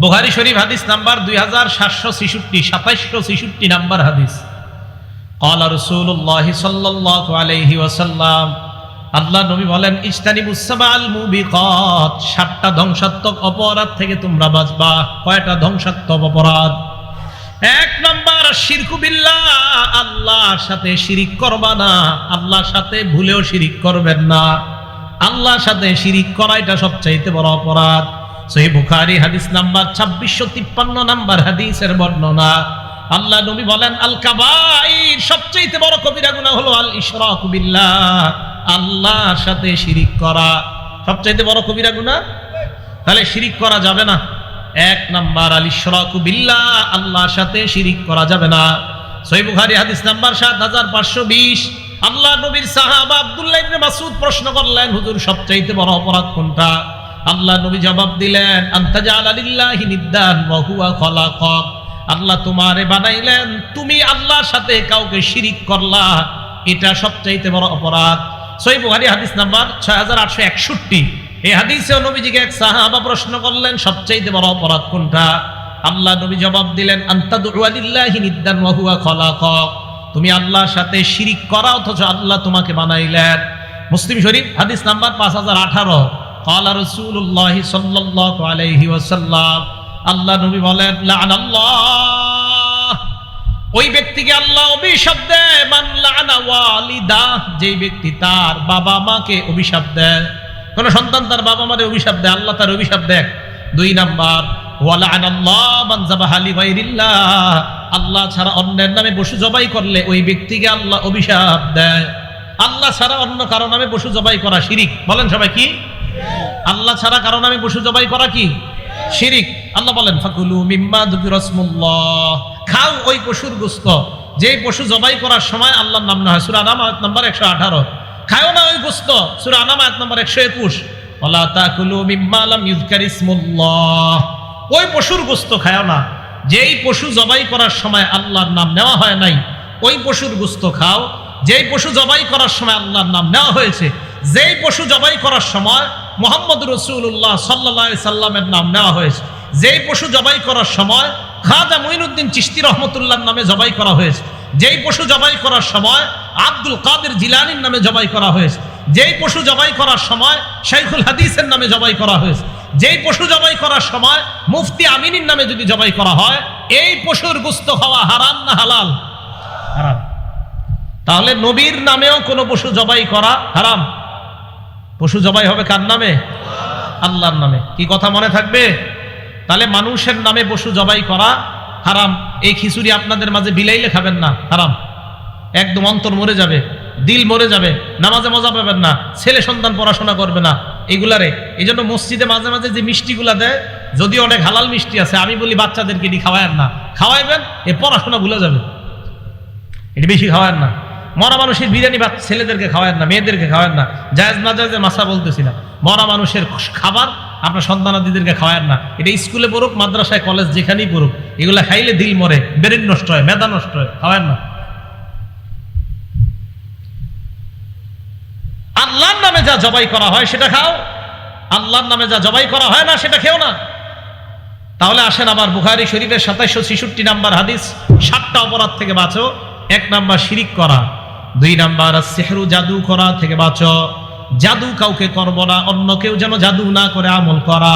বুহারি শরীফ হাদিস নাম্বার দুই হাজার সাতশো ছেষট্টি সাতাশশো ছেষট্টি নাম্বার হাদিস। কলা রসুল্লাহ সাল্লাহ আল্লাহ নবী বলেন ইস্তানি মুসাবাল মুবিকত সাতটা ধ্বংসাত্মক অপরাধ থেকে তোমরা বাঁচবা। কয়টা ধ্বংসাত্মক অপরাধ? এক নম্বর শিরকুবিল্লা আল্লাহর সাথে শিরিক করবা না। আল্লাহর সাথে ভুলেও শিরিক করবেন না। আল্লাহর সাথে শিরিক করা এটা সবচাইতে বড় অপরাধ। সহি হাদিস নাম্বার ছাব্বিশশো নাম্বার বড় হলো আল্লাহর সাথে শিরিক করা। বড় তাহলে শিরিক করা যাবে না। এক নাম্বার, আল ইশরাক আল্লাহর সাথে শিরিক করা যাবে না। বুখারী হাদিস নাম্বার 7520 আল্লাহ নবীর সাহাবা আব্দুল্লাহ মাসউদ প্রশ্ন করলেন, হুজুর, সবচাইতে বড় অপরাধ কোনটা? আল্লাহ নবী জবাব দিলেন আল্লাহ তোমারে বানাইলেন, তুমি আল্লাহর সাথে কাউকে শিরিক করলা। এটা সবচাইতে বড় অপরাধ। সই বুহারি হাদিস নাম্বার ছয় হাজার আটশো একষট্টি। এই হাদিসেও নবীজিকে এক সাহাবা প্রশ্ন করলেন, সবচাইতে বড় অপরাধ কোনটা? আল্লাহ নবী জবাব দিলেন তুমি আল্লাহর সাথে শিরিক করা, অথচ আল্লাহ তোমাকে বানাইলেন। মুসলিম শরীফ, হাদিস নাম্বার পাঁচ হাজার আঠারো। কালা রসুল্লাহ সাল্লাহ আল্লাহ নবী বলেন আল্লাহ ওই ব্যক্তিকে আল্লাহ অভিশাপ দেয় ব্যক্তি তার বাবা মাকে অভিশাপ দেয়। কোন সন্তান তার বাবা মারে অভিশাপ দেয়, আল্লাহ তার অভিশাপ দেয়। দুই নাম্বার আল্লাহ ছাড়া অন্যের নামে বসু জবাই করলে ওই ব্যক্তিকে আল্লাহ অভিশাপ দেয়। আল্লাহ ছাড়া অন্য কারও নামে বসু জবাই করা শিরিক। বলেন সবাই কি? আল্লাহ ছাড়া কারণ আমি পশু জবাই করা কি? শিরিক। আল্লাহ বলেন, ফাকুলু মিম্মা যুকিরাসমুল্লাহ। খাও ওই পশুর গোস্ত। যেই পশু জবাই করার সময় আল্লাহর নাম না হয়। সূরা আনাম আয়াত নাম্বার 118 খাও না ওই গোস্ত। সূরা আনাম আয়াত নাম্বার 121 ওয়ালা তাকুলু মিম্মা লাম ইযকারিসমুল্লাহ ওই পশুর গোস্ত খাও না। যেই পশু জবাই করার সময় আল্লাহর নাম নেওয়া হয় নাই, ওই পশুর গুস্ত খাও। যেই পশু জবাই করার সময় আল্লাহর নাম নেওয়া হয়েছে, যেই পশু জবাই করার সময় মোহাম্মদ রসুল্লাহ সাল্লা সাল্লামের নাম নেওয়া হয়েছে। যেই পশু জবাই করার সময় খাজা মঈনুদ্দিন চিস্তি রহমতুল্লাহর নামে জবাই করা হয়েছে। যেই পশু জবাই করার সময় আব্দুল কাদের জিলানির নামে জবাই করা হয়েছে। যেই পশু জবাই করার সময় শাইখুল হাদিসের নামে জবাই করা হয়েছে। যেই পশু জবাই করার সময় মুফতি আমিনীর নামে যদি জবাই করা হয়, এই পশুর গুস্ত হওয়া হারাম না হালাল? হারাম। তাহলে নবীর নামেও কোনো পশু জবাই করা হারাম। পশু জবাই হবে কার নামে? আল্লাহর নামে। কি কথা মনে থাকবে? তাহলে মানুষের নামে পশু জবাই করা হারাম। এই খিচুড়ি আপনাদের মাঝে বিলাইলে খাবেন না, হারাম। একদম অন্তর মরে যাবে, দিল মরে যাবে, নামাজে মজা পাবেন না, ছেলে সন্তান পড়াশোনা করবে না, এগুলারে। এই জন্য মসজিদে মাঝে মাঝে যে মিষ্টিগুলা দেয়, যদি অনেক হালাল মিষ্টি আছে, আমি বলি বাচ্চাদেরকে এটি খাওয়ায়েন না। খাওয়াইবেন, এ পড়াশোনা ভুলে যাবে। এটি বেশি খাওয়ায়েন না। মরা মানুষের বিরিয়ানি বা ছেলেদেরকে খাওয়ায়েন না, মেয়েদেরকে খাওয়ায়েন না। জায়েজ না জায়েজের মাসা বলতেছি না। মরা মানুষের খাবার আপনার সন্তানাদিদেরকে খাওয়ায়েন না। এটা স্কুলে পড়ুক, মাদ্রাসায়, কলেজ যেখানেই পড়ুক, এগুলো খাইলে দিল মরে, ব্রেন নষ্ট হয় মেধা নষ্ট হয়, খাওয়ায়েন না। আল্লাহর নামে যা জবাই করা হয় সেটা খাও, আল্লাহর নামে যা জবাই করা হয় না সেটা খেও না। তাহলে আসেন আবার বুখারি শরীফের সাতাইশশো ছেষট্টি নাম্বার হাদিস, সাতটা অপরাধ থেকে বাঁচো। এক নাম্বার শিরিক করা, দুই নাম্বার সেহরু জাদু করা থেকে বাঁচ। জাদু কাউকে করব না, অন্য কেউ যেন জাদু না করে আমল করা।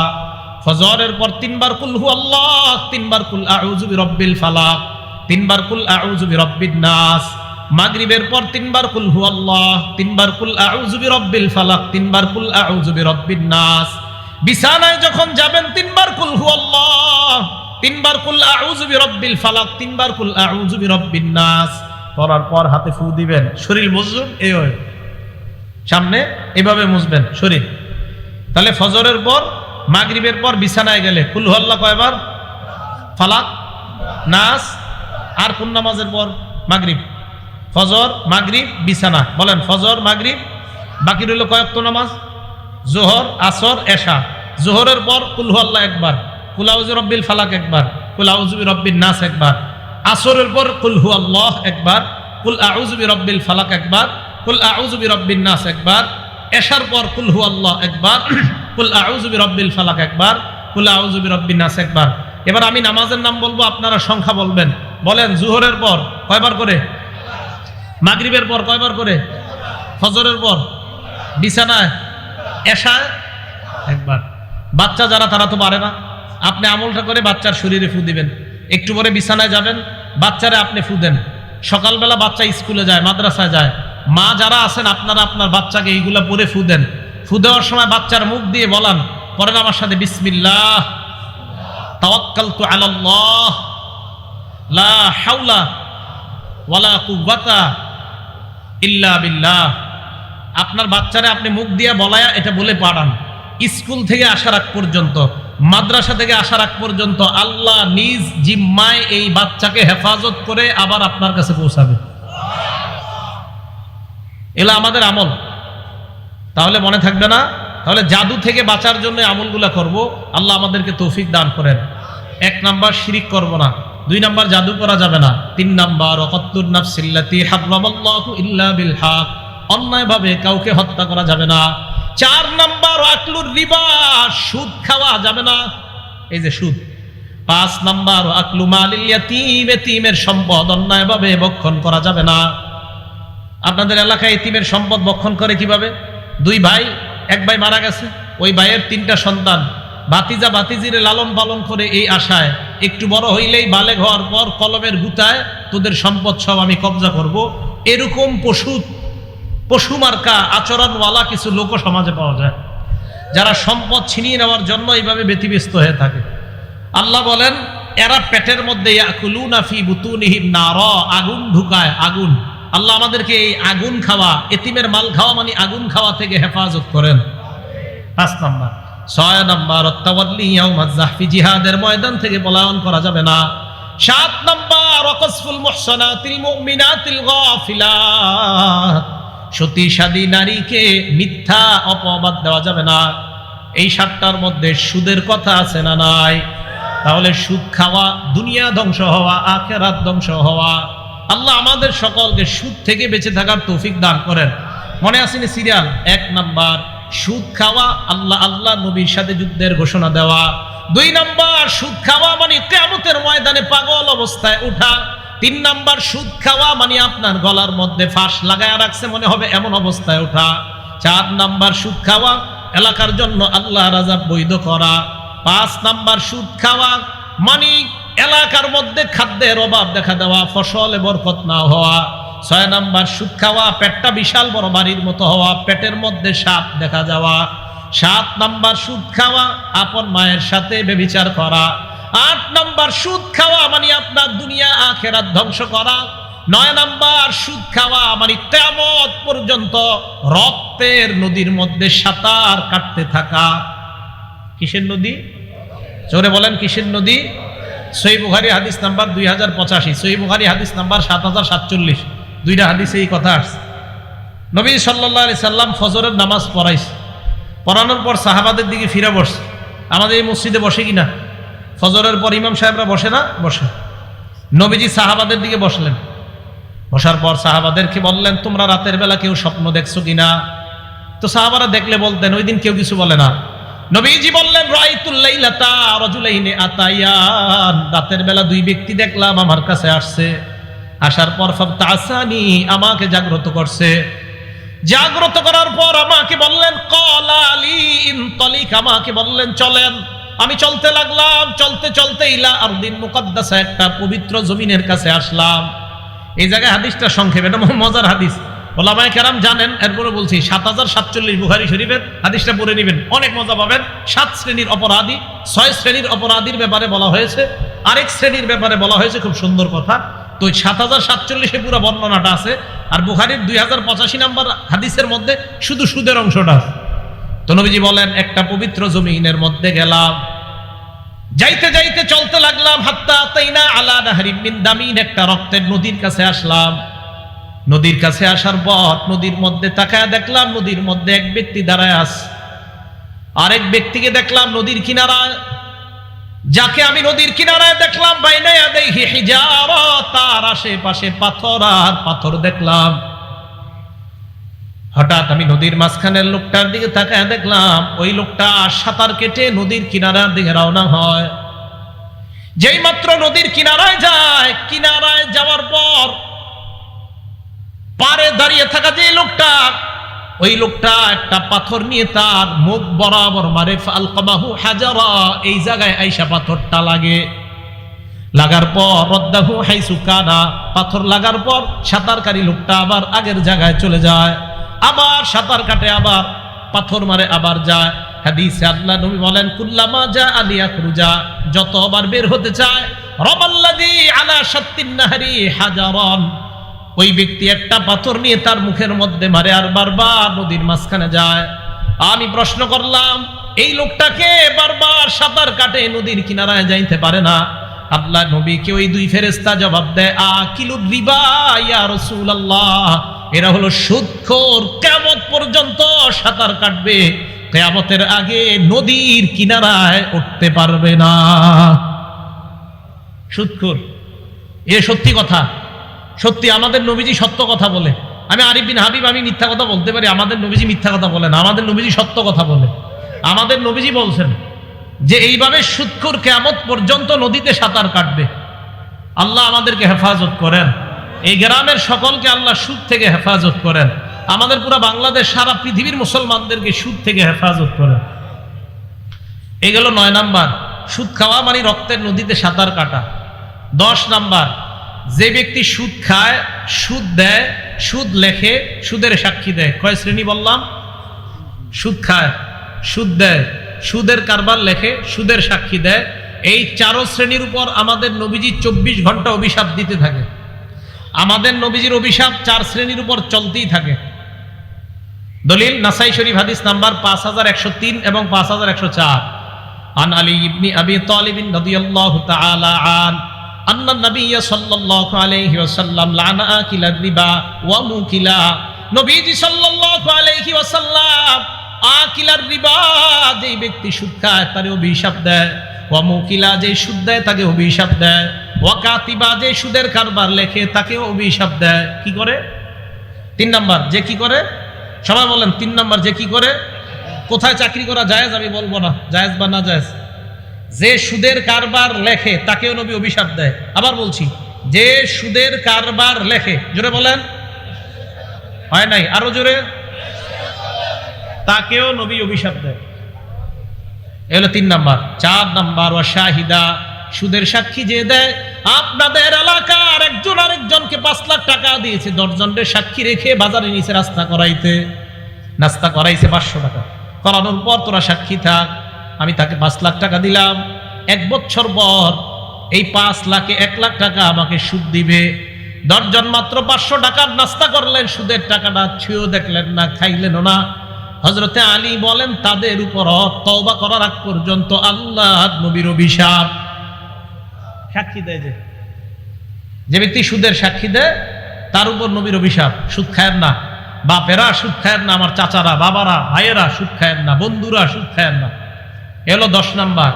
ফজরের পর তিনবার কুল হু আল্লাহ, তিনবার কুল আউযু বিরব্বিল ফালাক, তিনবার কুল আউজুবি বিরব্বিন নাস। মাগরিবের পর তিনবার কুল হু আল্লাহ, তিনবার কুল আউজুবি বিরব্বিল ফালাক, তিনবার কুল আউজুবি বিরব্বিন নাস। বিছানায় যখন যাবেন, তিনবার কুল হু আল্লাহ তিনবার কুল আউযু বিরব্বিল ফালাক, তিনবার কুল আউযু বিরব্বিন নাস। পড়ার পর হাতে ফু দিবেন, শরীর মুজুন এই সামনে এভাবে মুছবেন, শরীর। তাহলে ফজরের পর, মাগরিবের পর বিছানায় গেলে, কুল হু আল্লাহ কয়বার? ফালাক, নাস, আর কোন নামাজের পর? মাগরিব। ফজর, মাগরিব, বিছানা। বলেন, ফজর, মাগরিব, বাকি রইল কয়েকত নামাজ? জোহর, আসর, এশা। জোহরের পর কুলহু আল্লাহ একবার। কুলাউজু রব্বিল ফালাক একবার কুলাউজুবি রব্বিন নাস একবার, আসরের পর কুলহু আল্লাহ একবার, কুল আউজুবি রব্বিল ফালাক একবার, কুল আউজুবি রব্বিন নাস একবার, এশার পর কুলহু আল্লাহ একবার, কুল আউজুবি রব্বিল ফালাক একবার, কুল আউযু বিরাব্বিন নাস একবার। এবার আমি নামাজের নাম বলব, আপনারা সংখ্যা বলবেন। বলেন, জুহরের পর কয়বার করে? মাগরিবের পর কয়বার করে? ফজরের পর? বিছানায়? এশায়? একবার। বাচ্চা যারা, তারা তো পারে না। আপনি আমলটা করে বাচ্চার শরীরে ফু দিবেন। একটু পরে বিছানায় যাবেন, বাচ্চারা আপনি ফু দেন। সকালবেলা বাচ্চা স্কুলে যায়, মাদ্রাসায় যায়। মা যারা আছেন, আপনারা আপনার বাচ্চাকে এইগুলা পরে ফু দেন। ফু দেওয়ার সময় বাচ্চার মুখ দিয়ে বলান পরেন আমার সাথে বিসমিল্লাহ, তাওয়াক্কালতু আলাল্লাহ, লা হাওলা ওয়ালা কুওয়াতা ইল্লা বিল্লাহ। আপনার বাচ্চারা আপনি মুখ দিয়ে বলায়া এটা বলে পাঠান, স্কুল থেকে আসার আগ পর্যন্ত। মাদ্রাসা থেকে আসার আগ পর্যন্ত আল্লাহ নিজ জিম্মায় এই বাচ্চাকে হেফাজত করে আবার আপনার কাছে পৌঁছাবে। এলা আমাদের আমল। তাহলে মনে থাকবে না? তাহলে জাদু থেকে বাঁচার জন্য আমলগুলা করব। আল্লাহ আমাদেরকে তৌফিক দান করেন। এক নাম্বার শিরিক করব না। দুই নাম্বার জাদু করা যাবে না। তিন নাম্বার অকত্তুর নাফসিল্লাতি হারামাল্লাহু ইল্লা বিল হক। অন্যায়ভাবে কাউকে হত্যা করা যাবে না। চার নাম্বার আকলুর রিবা, সুদ খাওয়া যাবে না। এই যে সুদ। পাঁচ নাম্বার আকলু মালিল ইয়াতিম, এতিমের সম্পদ অন্যায়ভাবে বক্ষণ করা যাবে না। আপনাদের এলাকায় এতিমের সম্পদ বক্ষণ করে কীভাবে? দুই ভাই, এক ভাই মারা গেছে, ওই ভাইয়ের তিনটা সন্তান। বাতিজা বাতিজিরে লালন পালন করে এই আশায়, একটু বড় হইলেই বালেগ হওয়ার পর কলমের গুতায় তোদের সম্পদ সব আমি কবজা করব। এরকম পশু পশু মার্কা, আচরণওয়ালা কিছু লোক সমাজে পাওয়া যায়। যারা সম্পদ ছিনিয়ে নেওয়ার জন্য এইভাবে ব্যতিব্যস্ত হয়ে থাকে। আল্লাহ বলেন, এরা পেটের মধ্যে আগুন ঢুকায়, আগুন। আল্লাহ আমাদেরকে এই আগুন খাওয়া, এতিমের মাল খাওয়া মানে আগুন খাওয়া থেকে হেফাজত করেন। পাঁচ নাম্বার। ছয় নাম্বার জাহফি জিহাদের ময়দান থেকে পলায়ন করা যাবে না। সাত নাম্বার অকসফুল মুহসানাতিল মুমিনাতিল গাফিলাত সতী সাদী নারীকে মিথ্যা অপবাদ দেওয়া যাবে না। এই সাতটার মধ্যে সুদের কথা আছে না নাই? তাহলে সুদ খাওয়া দুনিয়া ধ্বংস হওয়া, আখেরাত ধ্বংস হওয়া। আল্লাহ আমাদের সকলকে সুদ থেকে বেঁচে থাকার তৌফিক দান করেন। মনে আসেনি সিরিয়াল? এক নাম্বার, সুদ খাওয়া আল্লাহ আল্লাহ নবীর সাথে যুদ্ধের ঘোষণা দেওয়া। দুই নাম্বার, সুদ খাওয়া মানে কেমতের ময়দানে পাগল অবস্থায় উঠা। তিন নাম্বার সুদ খাওয়া মানে আপনার গলার মধ্যে ফাঁস লাগায় রাখছে মনে হবে, এমন অবস্থায় ওঠা। চার নাম্বার সুদ খাওয়া, এলাকার জন্য আল্লাহ রাজা বৈধ করা। পাঁচ নাম্বার সুদ খাওয়া মানে এলাকার মধ্যে খাদ্যের অভাব দেখা দেওয়া, ফসলে বরকত না হওয়া। ছয় নাম্বার সুদ খাওয়া, পেটটা বিশাল বড় বাড়ির মতো হওয়া, পেটের মধ্যে সাপ দেখা যাওয়া। সাত নাম্বার সুদ খাওয়া, আপন মায়ের সাথে বেবিচার করা। আট নাম্বার, সুদ খাওয়া মানে আপনার দুনিয়া, আখেরাত ধ্বংস করা। নয় নাম্বার, সুদ খাওয়া মানে তেমত পর্যন্ত রক্তের নদীর মধ্যে সাঁতার কাটতে থাকা। কিসের নদী? জোরে বলেন কিসের নদী? সই বুখারি হাদিস নাম্বার দুই হাজার পঁচাশি। সই বুখারি হাদিস নাম্বার সাত হাজার সাতচল্লিশ। দুইটা হাদিসে এই কথা আসছে। নবী সাল্লাহ আলি সাল্লাম ফজরের নামাজ পড়াইছে। পড়ানোর পর সাহাবাদের দিকে ফিরে বসছে। আমাদের এই মসজিদে বসে কিনা? ফজরের পর ইমাম সাহেবরা বসে না? বসে। নবীজি সাহাবাদের দিকে বসলেন। বসার পর সাহাবাদেরকে বললেন, তোমরা রাতের বেলা কেউ স্বপ্ন দেখছ কিনা তো সাহাবারা দেখলে বলতেন, ওই দিন কেউ কিছু বলে না। নবীজি বললেন রাতের বেলা দুই ব্যক্তি দেখলাম আমার কাছে আসছে। আসার পর তাসানি আমাকে জাগ্রত করছে। জাগ্রত করার পর আমাকে বললেন, কলালি ইনতলিক আমাকে বললেন, চলেন। আমি চলতে লাগলাম, চলতে চলতে ইলা আর দিন মুকদ্দাসা, একটা পবিত্র জমিনের কাছে আসলাম। এই জায়গায় হাদিসটা সংক্ষেপ, এটা মজার হাদিস। ওলামায় কেরাম জানেন, এরপরে বলছি, সাত হাজার সাতচল্লিশ বুখারি শরীফের হাদিসটা পড়ে নেবেন। অনেক মজা পাবেন। সাত শ্রেণির অপরাধী, ছয় শ্রেণির অপরাধীর ব্যাপারে বলা হয়েছে। আরেক শ্রেণির ব্যাপারে বলা হয়েছে, খুব সুন্দর কথা। তো ওই সাত হাজার সাতচল্লিশে পুরো বর্ণনাটা আছে। আর বুখারির দুই হাজার পঁচাশি নাম্বার হাদিসের মধ্যে শুধু সুদের অংশটা আছে। তো নবীজি বলেন, একটা পবিত্র জমিনের মধ্যে গেলাম। যাইতে যাইতে চলতে লাগলাম, হাত্তা তাইনা আলা নাহরিম মিন দামিন, একটা রক্তের নদীর কাছে আসলাম। নদীর কাছে আসার পর নদীর মধ্যে তাকায় দেখলাম, নদীর মধ্যে এক ব্যক্তি দাঁড়ায় আস আরেক ব্যক্তিকে দেখলাম নদীর কিনারায়। যাকে আমি নদীর কিনারায় দেখলাম বাইনে দেখি হিজারা, তার আশেপাশে পাথর আর পাথর দেখলাম। হঠাৎ আমি নদীর মাঝখানের লোকটার দিকে তাকায় দেখলাম, ওই লোকটা সাঁতার কেটে নদীর কিনারার দিকে রওনা হয়। যেই মাত্র নদীর কিনারায় যায়, কিনারায় যাওয়ার পর পারে দাঁড়িয়ে থাকা যে লোকটা, ওই লোকটা একটা পাথর নিয়ে তার মুখ বরাবর মারে আলকামাহু হাজারা, এই জায়গায় আইসা পাথরটা লাগে। লাগার পর, রদ্দাহু হাইসু কানা, পাথর লাগার পর সাঁতারকারী লোকটা আবার আগের জায়গায় চলে যায়। আবার সাঁতার কাটে, আবার পাথর মারে, আবার যায়। হাদিসে আল্লাহ নবী বলেন, কুল্লামা যা আলিয়া খুরুজা যতবার বের হতে চায় রমাল্লাদি আলা সত্তিন নাহারি হাজারন ওই ব্যক্তি একটা পাথর নিয়ে তার মুখের মধ্যে মারে আর বারবার নদীর মাঝখানে যায়। আমি প্রশ্ন করলাম, এই লোকটাকে বারবার সাঁতার কাটে নদীর কিনারায় যাইতে পারে না? আল্লাহ নবীকে ওই দুই ফেরেস্তা জবাব দেয় আ কিলু রিবা, ইয়া রাসূলুল্লাহ। এরা হলো সুদখোর কিয়ামত পর্যন্ত সাঁতার কাটবে। কিয়ামতের আগে নদীর কিনারায় উঠতে পারবে না। সুদখোর এ সত্যি কথা। সত্যি আমাদের নবীজি সত্য কথা বলে। আমি আরিফ বিন হাবিব, আমি মিথ্যা কথা বলতে পারি, আমাদের নবীজি মিথ্যা কথা বলে না, আমাদের নবীজি সত্য কথা বলে। আমাদের নবীজি বলছেন যে এইভাবে সুৎখুর কেমত পর্যন্ত নদীতে সাঁতার কাটবে। আল্লাহ আমাদেরকে হেফাজত করেন। এই গ্রামের সকলকে আল্লাহ সুদ থেকে হেফাজত করেন। আমাদের পুরো বাংলাদেশ, সারা পৃথিবীর মুসলমানদেরকে সুদ থেকে হেফাজত করেন। এই গেল নয় নাম্বার। সুদ খাওয়া মানে রক্তের নদীতে সাঁতার কাটা। দশ নাম্বার। যে ব্যক্তি সুদ খায়, সুদ দেয়, সুদ লেখে, সুদের সাক্ষী দেয়। কয় শ্রেণি বললাম? সুদ খায়, সুদ দেয়। সুদের কারবার লেখে সুদের সাক্ষী দেয় এই চারো শ্রেণীর উপর আমাদের নবীজি চব্বিশ ঘন্টা অভিশাপ দিতে থাকে আমাদের নবীজির অভিশাপ চার শ্রেণীর উপর চলতেই থাকে দলিল নাসাই শরীফ হাদিস নাম্বার পাঁচ হাজার একশো তিন এবং পাঁচ হাজার একশো চার عن علي بن أبي طالب رضي الله تعالى عنه أن النبي صلى الله عليه وسلم لعن آكل الربا وموكلا নবীজি সাল্লাল্লাহু আলাইহি ওয়াসাল্লাম আকিলার রিবা যে ব্যক্তি সুদ খায়, তার অভিশাপ দেয়। ওয়া মুকিলা যে সুদ দেয়, তাকে অভিশাপ দেয়। ওয়া কাতিবা যে সুদের কারবার লেখে তাকে অভিশাপ দেয়। কি করে? তিন নাম্বার, যে কি করে? সবাই বলেন, তিন নাম্বার, যে কি করে? কোথায় চাকরি করা জায়েজ? আমি বলব না, জায়েজ বা না জায়েজ। যে সুদের কারবার লেখে, তাকেও নবী অভিশাপ দেয়। আবার বলছি, যে সুদের কারবার লেখে, জোরে বলেন। হয় নাই? আরও জোরে। তাকেও নবী অভিশাপ দেয়। এ হলো তিন নাম্বার। চার নাম্বার ও শাহিদা, সুদের সাক্ষী যে দেয়, আপনাদের এলাকার একজন আরেকজনকে পাঁচ লাখ টাকা দিয়েছে দশজনের সাক্ষী রেখে বাজারে নিচে রাস্তা করাইতে। নাস্তা করাইছে পাঁচশো টাকা। করানোর পর তোরা সাক্ষী থাক, আমি তাকে পাঁচ লাখ টাকা দিলাম। এক বছর পর এই পাঁচ লাখে এক লাখ টাকা আমাকে সুদ দিবে। দশজন মাত্র পাঁচশো টাকার নাস্তা করলেন, সুদের টাকাটা ছুঁয়েও দেখলেন না, খাইলেনও না। হজরতে আলী বলেন, তাদের উপর তওবা করার আগ পর্যন্ত আল্লাহ নবীর অভিশাপ। সাক্ষী দেয় যে যে ব্যক্তি সুদের সাক্ষী দেয়, তার উপর নবীর অভিশাপ। সুদ খায়ের না। বাপেরা সুদ খায়ের না, আমার চাচারা, বাবারা, ভাইয়েরা সুদ খায়ের না, বন্ধুরা সুদ খায়ের না। এলো দশ নাম্বার।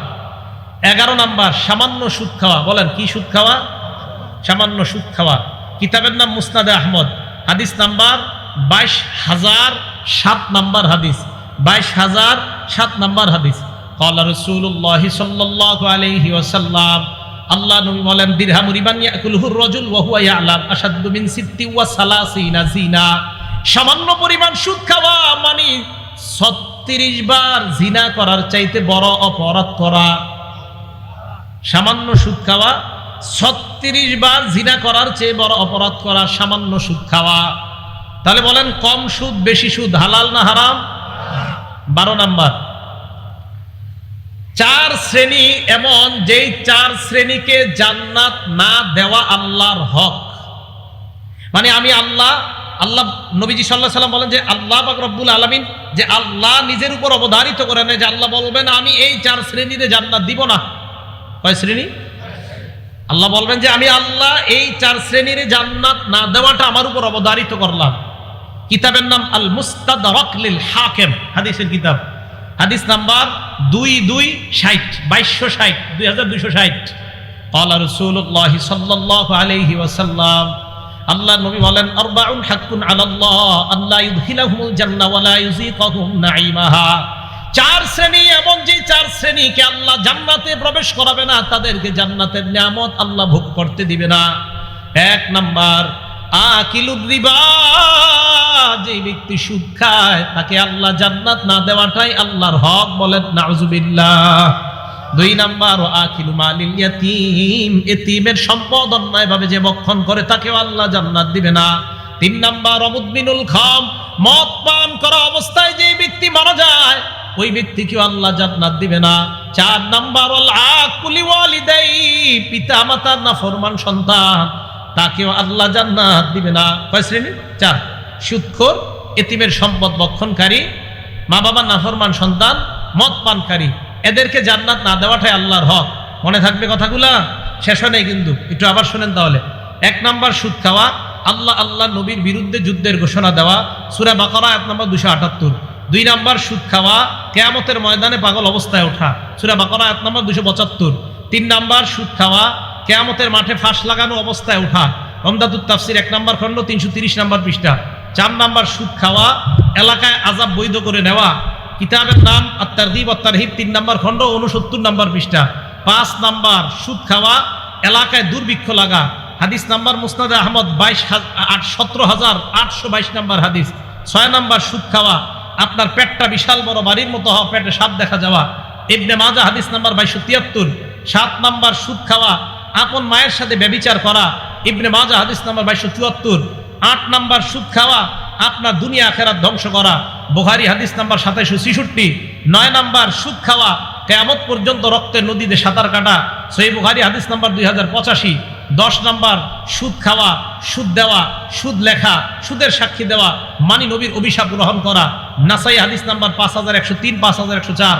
এগারো নাম্বার, সামান্য সুদ খাওয়া। বলেন, কি সুদ খাওয়া? সামান্য সুদ খাওয়া। কিতাবের নাম মুসনাদে আহমদ। হাদিস নাম্বার বাইশ হাজার সাত নাম্বার হাদিস, বাইশ হাজার সাত নাম্বার হাদিস। কলা রসুল্লাহ আলহি ওসাল্লাম আল্লাহ নবী বলেন দিরহাম রিবান ইয়াকুলহুর রাজুল ওয়া হুয়া ইয়ালাম মিন সিত্তি ওয়া সালাসিনা জিনা সামান্য পরিমাণ সুদ খাওয়া মানে 36 বার জিনা করার চাইতে বড় অপরাধ করা। সামান্য সুদ খাওয়া 36 বার জিনা করার চেয়ে বড় অপরাধ করা সামান্য সুদ খাওয়া। তাহলে বলেন, কম সুদ, বেশি সুদ, হালাল না হারাম? বারো নাম্বার। চার শ্রেণি এমন, যেই চার শ্রেণীকে জান্নাত না দেওয়া আল্লাহর হক। মানে আমি আল্লাহ আল্লাহ নবীজি সাল্লাহ সাল্লাম বলেন যে, আল্লাহ পাক রব্বুল আলমিন যে আল্লাহ নিজের উপর অবধারিত করেন যে আল্লাহ বলবেন, আমি এই চার শ্রেণীতে জান্নাত দিব না। কয় শ্রেণি? আল্লাহ বলবেন যে, আমি আল্লাহ এই চার শ্রেণির জান্নাত না দেওয়াটা আমার উপর অবধারিত করলাম। কিতাবের নাম আল মুস্তাদরকলিল হাকেম হাদিসের কিতাব। হাদিস নাম্বার দুই দুই ষাট, বাইশশো ষাট, দুই হাজার দুইশো ষাট। কলা রসুল্লাহ সাল্লাহ আলহি ওয়াসাল্লাম আল্লাহ নবী বলেন, আরবাউন হাক্কুন আলাল্লাহ আল্লাহ ইউদখিলাহুল জান্নাহ ওয়া লা ইউযীকাহুম নাঈমাহা। চার শ্রেণি এমন যে চার শ্রেণীকে আল্লাহ জান্নাতে প্রবেশ করাবে না, তাদেরকে জান্নাতের নিয়ামত আল্লাহ ভোগ করতে দিবে না। এক নাম্বার আকিলুর রিবা, যে ব্যক্তি সুদ খায়, তাকে আল্লাহ জান্নাত না দেওয়াটাই আল্লাহর হক বলেন, নাউজুবিল্লাহ। দুই নাম্বার, ও আকিলু মালিল ইয়াতিম, এতিমের সম্পদ অন্যায় ভাবে যে বক্ষণ করে, তাকেও আল্লাহ জান্নাত দিবে না। তিন নাম্বার অমুদমিনুল খাম, মদ পান করা অবস্থায় যে ব্যক্তি মারা যায়, ওই ব্যক্তিকেও আল্লাহ জান্নাত দিবে না। চার নাম্বার, ওয়াল আকুলি ওয়ালিদাই পিতা মাতার না ফরমান সন্তান তাকেও আল্লাহ জান্নাত দিবে না। কয় শ্রেণি? চার। সুদখোর এতিমের সম্পদ বক্ষণকারী মা বাবার নাফরমান সন্তান, মদ পানকারী। এদেরকে জান্নাত না দেওয়াটাই আল্লাহর হক। মনে থাকবে কথাগুলা? শেষ নাই কিন্তু। একটু আবার শোনেন তাহলে। এক নাম্বার, সুদ খাওয়া। আল্লাহ আল্লাহ নবীর বিরুদ্ধে যুদ্ধের ঘোষণা দেওয়া। সুরা বাকরা, এক নম্বর দুশো আটাত্তর। দুই নাম্বার, সুদ খাওয়া। কেয়ামতের ময়দানে পাগল অবস্থায় ওঠা। সুরা বাকরা, এক নম্বর দুশো পঁচাত্তর। তিন নাম্বার, সুদ খাওয়া। কেয়ামতের মাঠে ফাঁস লাগানো অবস্থায় ওঠা রমদাদুত তাফসির এক নম্বর খণ্ড, তিনশো তিরিশ নম্বর পৃষ্ঠা। চার নাম্বার সুদ খাওয়া, এলাকায় আজাব বৈধ করে নেওয়া। কিতাবের নাম আত্মারহিব আত্মারহিব তিন নম্বর খণ্ড উনসত্তর নম্বর পৃষ্ঠা। পাঁচ নাম্বার সুদ খাওয়া, এলাকায় দুর্ভিক্ষ লাগা। হাদিস নাম্বার মুসনাদ আহমদ, বাইশ আট, সতেরো হাজার আটশো বাইশ নাম্বার হাদিস। ছয় নাম্বার সুদ খাওয়া, আপনার পেটটা বিশাল বড়, বাড়ির মতো হওয়া, পেটে সাপ দেখা যাওয়া। ইবনে মাজা হাদিস নাম্বার বাইশশো তিয়াত্তর। সাত নাম্বার সুদ খাওয়া আপন মায়ের সাথে ব্যবিচার করা, ইবনে মাজা হাদিস নাম্বার বাইশশো চুয়াত্তর, আট নাম্বার সুদ খাওয়া, আপনার দুনিয়া আখেরাত ধ্বংস করা বোহারি হাদিস নাম্বার সাতাইশো ছিষট্টি, নয় নাম্বার সুদ খাওয়া, কেয়ামত পর্যন্ত রক্তের নদীতে সাঁতার কাটা সই বুখারি হাদিস নাম্বার দুই হাজার পঁচাশি, দশ নাম্বার সুদ খাওয়া, সুদ দেওয়া, সুদ লেখা, সুদের সাক্ষী দেওয়া, মানি নবীর অভিশাপ গ্রহণ করা, নাসাই হাদিস নাম্বার পাঁচ হাজার একশো তিন, পাঁচ হাজার একশো চার।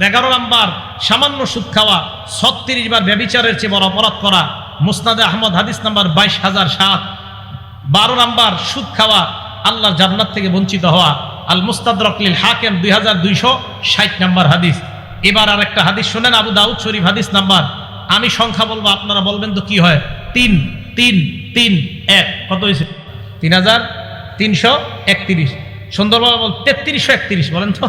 এগারো নাম্বার, সামান্য সুদ খাওয়া, ছত্রিশ বার ব্যবিচারের চেয়ে বড় অপরাধ করা, মুসনাদে আহমদ, হাদিস নাম্বার বাইশ হাজার সাত। বারো নাম্বার, সুদ খাওয়া, আল্লাহর জান্নাত থেকে বঞ্চিত হওয়া আল মুস্তাদ রকলিল হাকেম দুই হাজার দুইশো ষাট নাম্বার হাদিস। এবার আর একটা হাদিস শোনেন, আবু দাউদ শরীফ হাদিস নাম্বার। আমি সংখ্যা বলব, আপনারা বলবেন তো কি হয়? তিন তিন তিন, এক। কত হয়েছে? তিন হাজার তিনশো একত্রিশ। সুন্দরভাবে বল, তেত্রিশশো একত্রিশ, বলেন তো।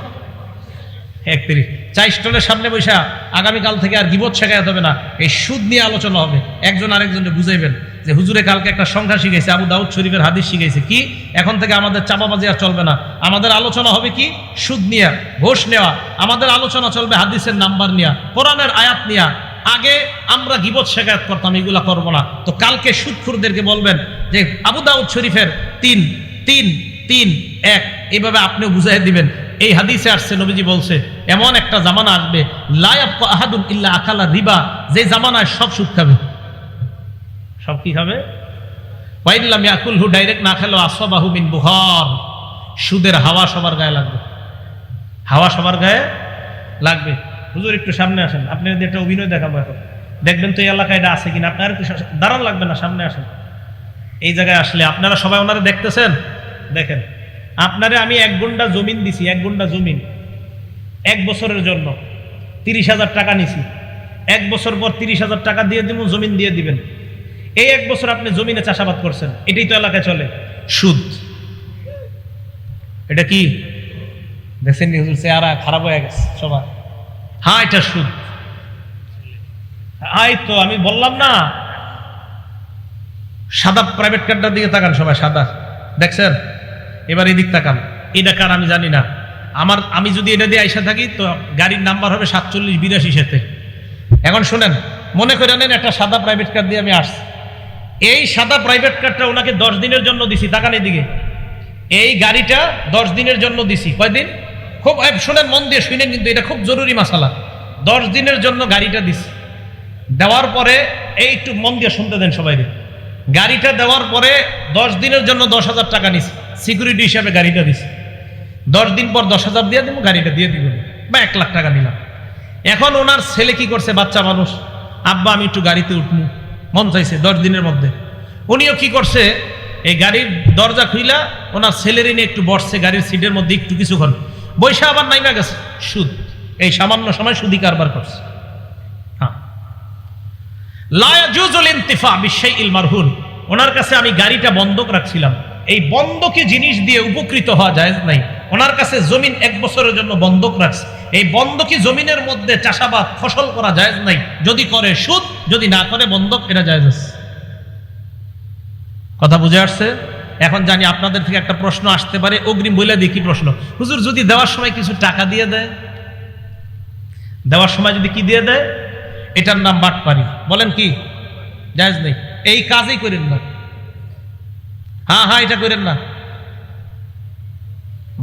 একত্রিশ। চা স্টলের সামনে বৈশা আগামীকাল থেকে আর গিবত শেখাতে হবে না। এই সুদ নিয়ে আলোচনা হবে। একজন আরেকজনকে বুঝাইবেন যে হুজুরে কালকে একটা সংখ্যা শিখাইছে, আবু দাউদ শরীফের হাদিস শিখাইছে। কি? এখন থেকে আমাদের চাপাবাজি আর চলবে না। আমাদের আলোচনা হবে কি? সুদ নিয়া, ঘোষ নেওয়া। আমাদের আলোচনা চলবে হাদিসের নাম্বার নিয়া, কোরআনের আয়াত নিয়া। আগে আমরা গিবত শেখায়ত করতাম, এগুলা করব না। তো কালকে সুদখুরদেরকে বলবেন যে আবু দাউদ শরীফের তিন তিন তিন, এক এইভাবে আপনিও বুঝাই দিবেন। এই হাদিসে আসছে, নবীজি বলছে, এমন একটা জামানা আসবে লায়াব আহাদুন ইল্লা আকালা রিবা, যে জামানায় সব সুদ খাবে। সব কি খাবে? ইয়াকুল হু ডাইরেক্ট না খেলো আসবাহু মিন বুহর সুদের হাওয়া সবার গায়ে লাগবে। হাওয়া সবার গায়ে লাগবে। হুজুর, একটু সামনে আসেন। আপনি একটা অভিনয় দেখাবো এখন। দেখবেন তো এই এলাকায় এটা আছে কিনা? আপনার একটু দাঁড়ান লাগবে না, সামনে আসেন। এই জায়গায় আসলে আপনারা সবাই ওনারা দেখতেছেন? দেখেন। আপনারে আমি এক গুন্ডা জমিন দিছি, এক গুন্ডা জমিন। এক বছরের জন্য। তিরিশ হাজার টাকা নিছি। এক বছর পর তিরিশ হাজার টাকা দিয়ে দিব, জমিন দিয়ে দিবেন। এই এক বছর আপনি জমিনে চাষাবাদ করছেন। এটাই তো এলাকায় চলে। সুদ। এটা কি? দেখছেন চেহারা খারাপ হয়ে গেছে সবার। হ্যাঁ এটা সুদ। আই তো আমি বললাম না। সাদা প্রাইভেট কারটার দিকে তাকান সবাই, সাদা। দেখছেন? এবার এদিক তাকান। এটা কার আমি জানি না। আমার, আমি যদি এটা দিয়ে আইসা থাকি, তো গাড়ির নাম্বার হবে সাতচল্লিশ বিরাশি সাথে। এখন শোনেন, মনে করে নেন একটা সাদা প্রাইভেট কার দিয়ে আমি আসছি। এই সাদা প্রাইভেট কারটা ওনাকে দশ দিনের জন্য দিছি, তাকান এদিকে। এই গাড়িটা দশ দিনের জন্য দিছি। কয়দিন? খুব শোনেন, মন দিয়ে শুনেন কিন্তু এটা খুব জরুরি মাসালা। দশ দিনের জন্য গাড়িটা দিছি। দেওয়ার পরে, এই একটু মন দিয়ে শুনতে দেন সবাই। গাড়িটা দেওয়ার পরে দশ দিনের জন্য দশ হাজার টাকা নিছি। সিকিউরিটি হিসাবে গাড়িটা দিছি। দশ দিন পর দশ হাজার দিয়ে দেবো গাড়িটা দিয়ে দিব। বা এক লাখ টাকা নিলাম। এখন ওনার ছেলে কি করছে, বাচ্চা মানুষ? আব্বা, আমি একটু গাড়িতে উঠবো মন চাইছে দশ দিনের মধ্যে। উনিও কি করছে, এই গাড়ির দরজা খুইলা ওনার ছেলের নিয়ে একটু বসছে, গাড়ির সিটের মধ্যে একটু কিছুক্ষণ। বৈশা আবার নাইমা গেছে। সুদ। এই সামান্য সময় সুদি কারবার করছে। হ্যাঁ। লায়াজুজুল ইন্তিফা বিশাইইল মারহুন। ওনার কাছে আমি গাড়িটা বন্ধক রাখছিলাম। এই বন্ধকি জিনিস দিয়ে উপকৃত হওয়া যায় নাই। ওনার কাছে জমিন এক বছরের জন্য বন্ধক রাখছে। এই বন্ধকি জমিনের মধ্যে চাষাবাদ, ফসল করা যায় নাই। যদি করে সুদ, যদি না করে বন্ধক, এটা যায় কথা বুঝে আসছে? এখন জানি আপনাদের থেকে একটা প্রশ্ন আসতে পারে, অগ্রিম বলে দিই কি প্রশ্ন। হুজুর, যদি দেওয়ার সময় কিছু টাকা দিয়ে দেয়? দেওয়ার সময় যদি কি দিয়ে দেয়? এটার নাম বাটপারি। বলেন কি? জায়জ নেই। এই কাজই করেন না। হ্যাঁ হ্যাঁ এটা করেন না।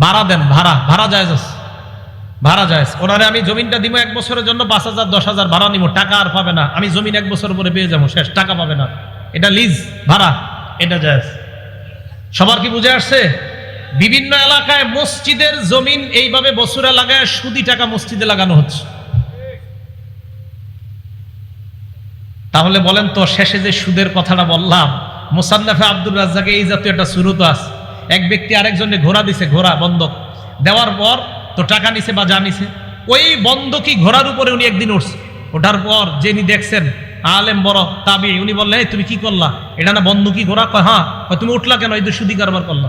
ভাড়া দেন, ভাড়া ভাড়া আছে। ভাড়া জায়জ। ওনারে আমি জমিনটা দিব এক বছরের জন্য পাঁচ হাজার, দশ হাজার ভাড়া নিব টাকা আর পাবে না। আমি জমিন এক বছর পরে পেয়ে যাব, শেষ, টাকা পাবে না। এটা লিজ, ভাড়া, এটা জায়জ। সবার কি বুঝে আসছে? বিভিন্ন এলাকায় মসজিদের জমিন এইভাবে বছরে লাগায়, সুদি টাকা মসজিদে লাগানো হচ্ছে। তাহলে বলেন তো, শেষে যে সুদের কথাটা বললাম মোসান্নাফে আব্দুল রাজ্জাকে এই জাতীয় একটা সুরত আছে। এক ব্যক্তি আরেকজনে ঘোড়া দিছে ঘোড়া বন্ধক দেওয়ার পর তো টাকা নিছে বা যা নিছে। ওই বন্ধকি ঘোড়ার উপরে উনি একদিন উঠছে। ওঠার পর যিনি দেখছেন আলেম বড় তাবি উনি বললেন "এই, তুমি কি করলা? এটা না বন্ধকি ঘোড়া? হ্যাঁ। তুমি উঠলা কেন? এই সুদি কারবার করলা।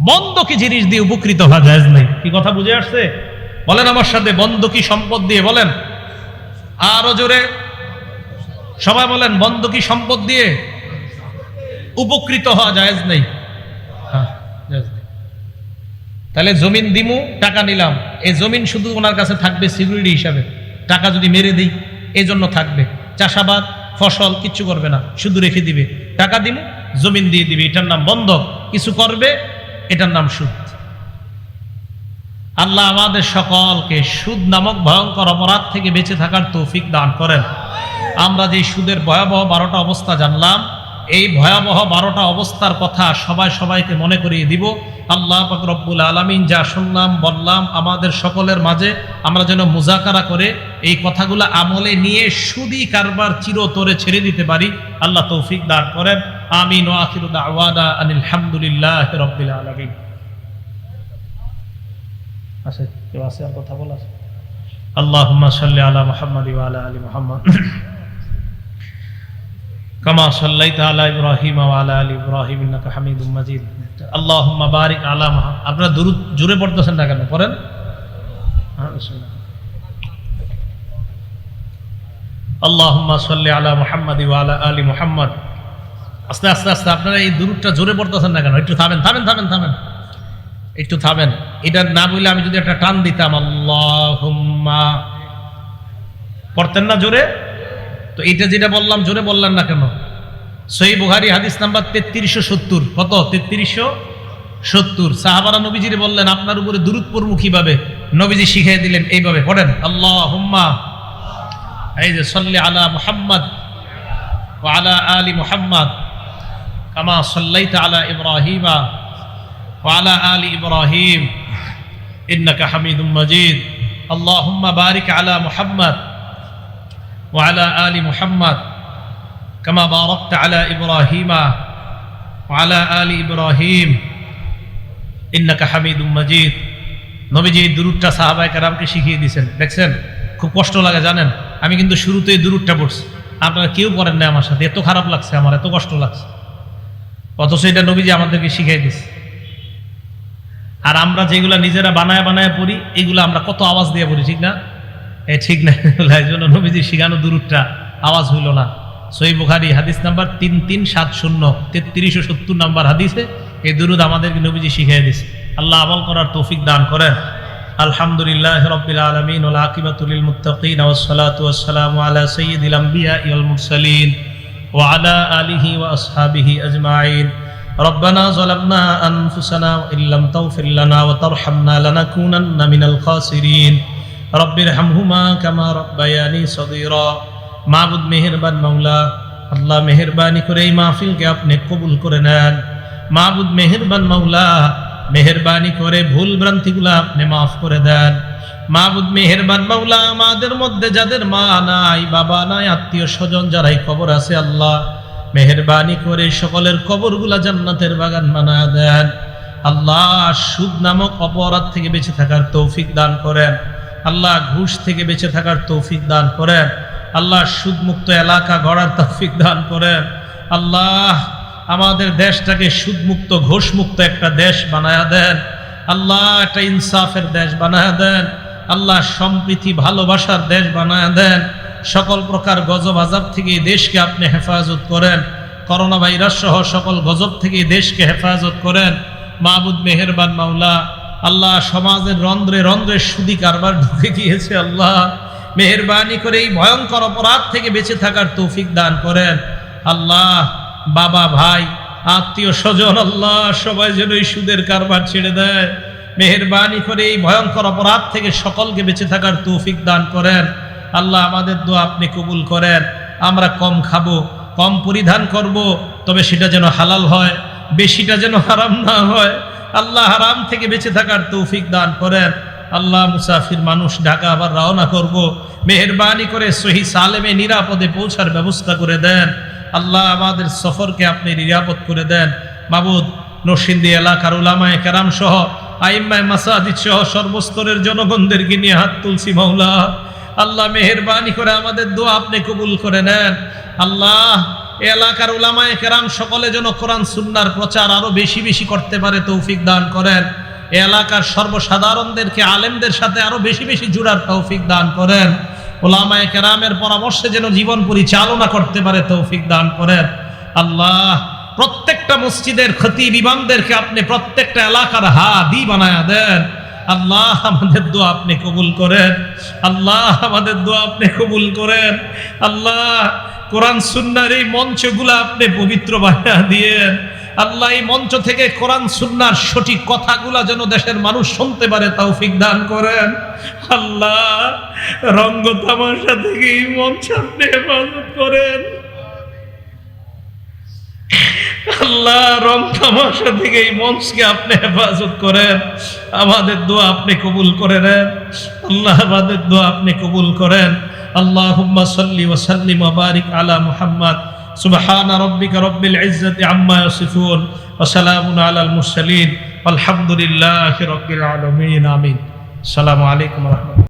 বন্ধকি জিনিস দিয়ে উপকৃত হওয়া যায় নাই। কি কথা বুঝে আসছে? বলেন আমার সাথে বন্ধকি সম্পদ দিয়ে বলেন। আরও জোরে সবাই বলেন বন্ধকি সম্পদ দিয়ে উপকৃত হওয়া জায়েজ নেই। হ্যাঁ, জায়েজ নেই। তাহলে জমিন দিমু টাকা নিলাম। এই জমিন শুধু ওনার কাছে থাকবে সিকিউরিটি হিসাবে। টাকা যদি মেরে দিই এই জন্য থাকবে। চাষাবাদ ফসল কিচ্ছু করবে না শুধু রেখে দিবে। টাকা দিমু জমিন দিয়ে দিবে। এটার নাম বন্ধক কিছু করবে এটার নাম সুদ। আল্লাহ আমাদের সকলকে সুদ নামক ভয়ঙ্কর অপরাধ থেকে বেঁচে থাকার তৌফিক দান করেন। আমরা যে সুদের ভয়াবহ বারোটা অবস্থা জানলাম এই ভয়াবহ বারোটা অবস্থার কথা সবাই সবাইকে মনে করিয়ে দিব। আল্লাহ পাক রব্বুল আলমিন যা শুনলাম, বললাম আমাদের সকলের মাঝে, আমরা যেন মুজাকারা করে এই কথাগুলো আমলে নিয়ে সুদি কারবার চিরতরে ছেড়ে দিতে পারি। আল্লাহ তৌফিক দান করেন। আমিন ও আখিরুদ আওয়াদা আনিল হামদুলিল্লাহ আলমিন। আছে কেউ আছে আর কথা বলার? আল্লাহুম্মা সাল্লি আলা মুহাম্মাদি আলা আলি মুহাম্মাদ। সাল্লাইতা আলা ইব্রাহিম ওয়া আলা আলি ইব্রাহিম ইন্নাকা হামিদুম মাজিদ। আল্লাহুম্মা বারিক আলা আপনারা পড়তেছেন না কেন? পড়েন? সাল্লি আলা মুহাম্মাদি ওয়া আলা আলি মুহাম্মাদ। আস্তে আস্তে আস্তে, আপনারা এই দুরূদটা জোরে পড়তেছেন না কেন? একটু থামেন থামেন থামেন থামেন। একটু থামেন। এটা না বলে আমি যদি একটা টান দিতাম, আল্লাহুম্মা। পড়তেন না জোরে তো এটা যেটা বললাম, জোরে বললাম না কেন? সই বুহারি হাদিস নাম্বার তেত্রিশশো সত্তর। কত? তেত্রিশশো সত্তর। সাহাবারা নবীজির বললেন, আপনার উপরে দূরত্বর মুখীভাবে নবীজি শিখিয়ে দিলেন এইভাবে, পড়েন। আল্লাহ হুম্মা এই যে সল্লি আলা মুহাম্মদ ও আলা আলী মুহাম্মদ, কামা সল্লাইত আলা ইব্রাহিমা ও আলা আলী ইব্রাহিম, ইন্নাকা হামিদুম মজিদ। আল্লাহ বারিক আলা মুহাম্মদ। وعلى آل محمد كما باركت على إبراهيم وعلى آل إبراهيم إنك حميد مجيد নবীজি এই দুরুদটা সাহাবাই কারামকে শিখিয়ে দিয়েছেন দেখছেন খুব কষ্ট লাগে জানেন আমি কিন্তু শুরুতে এই দুরুদটা পড়ছি আপনারা কেউ করেন না আমার সাথে এত খারাপ লাগছে আমার এত কষ্ট লাগছে অথচ এটা নবীজি আমাদেরকে শিখিয়ে দিচ্ছে আর আমরা যেগুলা নিজেরা বানায় বানায় পড়ি এগুলো আমরা কত আওয়াজ দিয়ে পড়ি ঠিক না এ ঠিক না এই জন্য নবীজি শিখানো দূরটা আওয়াজ হইল না সই বুখারি হাদিস নাম্বার তিন তিন সাত শূন্য তেত্রিশশো সত্তর নাম্বার হাদিসে এই দুরুদ আমাদেরকে নবীজি শিখিয়ে দিছে আল্লাহ আমল করার তৌফিক দান করেন আলহামদুলিল্লাহ রবিল আলমিন ওল আকিবাতুল মুত্তাকিন ওয়াসসালাতু ওয়াসসালামু আলা সাইয়্যিদিল আমবিয়া ওয়াল মুরসালিন ওয়া আলা আলিহি ওয়া আসহাবিহি আজমাইন ربنا ظلمنا أنفسنا وإن لم تغفر لنا وترحمنا لنكونن من الخاسرين রব্বির হামহুমা কামা রব্বায়ানি সদির মাহবুদ মেহেরবান মাওলা, আল্লাহ মেহেরবানি করে এই মাহফিলকে আপনি কবুল করে নেন। মাহবুদ মেহেরবান মাওলা, মেহেরবানি করে ভুল ভ্রান্তিগুলো আপনি মাফ করে দেন। মাহবুদ মেহেরবান মাওলা, আমাদের মধ্যে যাদের মা নাই, বাবা নাই, আত্মীয় স্বজন যারাই খবর আছে, আল্লাহ মেহেরবানি করে সকলের কবরগুলা জান্নাতের বাগান বানা দেন। আল্লাহ সুদ নামক অপরাধ থেকে বেঁচে থাকার তৌফিক দান করেন। আল্লাহ ঘুষ থেকে বেঁচে থাকার তৌফিক দান করেন। আল্লাহ সুদমুক্ত এলাকা গড়ার তৌফিক দান করেন। আল্লাহ আমাদের দেশটাকে সুদমুক্ত, ঘোষমুক্ত একটা দেশ বানায়া দেন। আল্লাহ একটা ইনসাফের দেশ বানায়া দেন। আল্লাহ সম্প্রীতি, ভালোবাসার দেশ বানায়া দেন। সকল প্রকার গজব আজাব থেকে দেশকে আপনি হেফাজত করেন। করোনা ভাইরাস সহ সকল গজব থেকে দেশকে হেফাজত করেন। মাহবুদ মেহেরবান মাওলা আল্লাহ সমাজের রন্ধ্রে রন্ধ্রে সুদি কারবার ঢুকে গিয়েছে, আল্লাহ। মেহরবানি করে এই ভয়ঙ্কর অপরাধ থেকে বেঁচে থাকার তৌফিক দান করেন। আল্লাহ, বাবা, ভাই, আত্মীয়, স্বজন, আল্লাহ, সবাই যেন এই সুদের কারবার ছেড়ে দেয়। মেহরবানি করে এই ভয়ঙ্কর অপরাধ থেকে সকলকে বেঁচে থাকার তৌফিক দান করেন। আল্লাহ, আমাদের দোয়া আপনি কবুল করেন। আমরা কম খাব, কম পরিধান করব, তবে সেটা যেন হালাল হয়, বেশিটা যেন হারাম না হয়। আল্লাহ হারাম থেকে বেঁচে থাকার তৌফিক দান করেন। আল্লাহ মুসাফির মানুষ ঢাকা আবার রওনা করব। মেহরবানি করে সহি সালেমে নিরাপদে পৌঁছার ব্যবস্থা করে দেন। আল্লাহ আমাদের সফরকে আপনি নিরাপদ করে দেন। মাবুদ নরসিন্দি এলাকার উলামায় কেরাম সহ, আইম্মায় মাসাজিদ সহ সর্বস্তরের জনগণদেরকে নিয়ে হাত তুলছি মৌলা আল্লাহ মেহরবানি করে আমাদের দোয়া আপনি কবুল করে নেন। আল্লাহ এলাকার উলামায়ে কেরাম সকলে যেন কোরআন সুন্নার প্রচার আরও বেশি বেশি করতে পারে, তৌফিক দান করেন। এলাকার সর্বসাধারণদেরকে, আলেমদের সাথে আরও বেশি বেশি জুড়ার তৌফিক দান করেন। ওলামায় কেরামের পরামর্শে যেন জীবন পরিচালনা করতে পারে, তৌফিক দান করেন। আল্লাহ, প্রত্যেকটা মসজিদের খতিব ইমামদেরকে আপনি প্রত্যেকটা এলাকার হাদি বানায়া দেন। আল্লাহ আমাদের দোয়া আপনি কবুল করেন। আল্লাহ আমাদের দোয়া আপনি কবুল করেন। আল্লাহ কোরআন সুন্নার এই মঞ্চগুলো আপনি পবিত্র বানা দিয়ে আল্লাহ এই মঞ্চ থেকে কোরআন সুন্নার সঠিক কথাগুলা যেন দেশের মানুষ শুনতে পারে, তৌফিক দান করেন। আল্লাহ, রঙ্গ তামাশা থেকে এই মঞ্চ আপনি হেফাজত করেন। আল্লাহ রং তামাশা থেকে এই মঞ্চকে আপনি হেফাজত করেন আমাদের দোয়া আপনি কবুল করে নেন আল্লাহ আমাদের দোয়া আপনি কবুল করেন اللهم صل وسلم وبارك على محمد سبحان ربك رب العزة عما يصفون وسلام على المرسلين والحمد لله رب العالمين آمين السلام عليكم ورحمة الله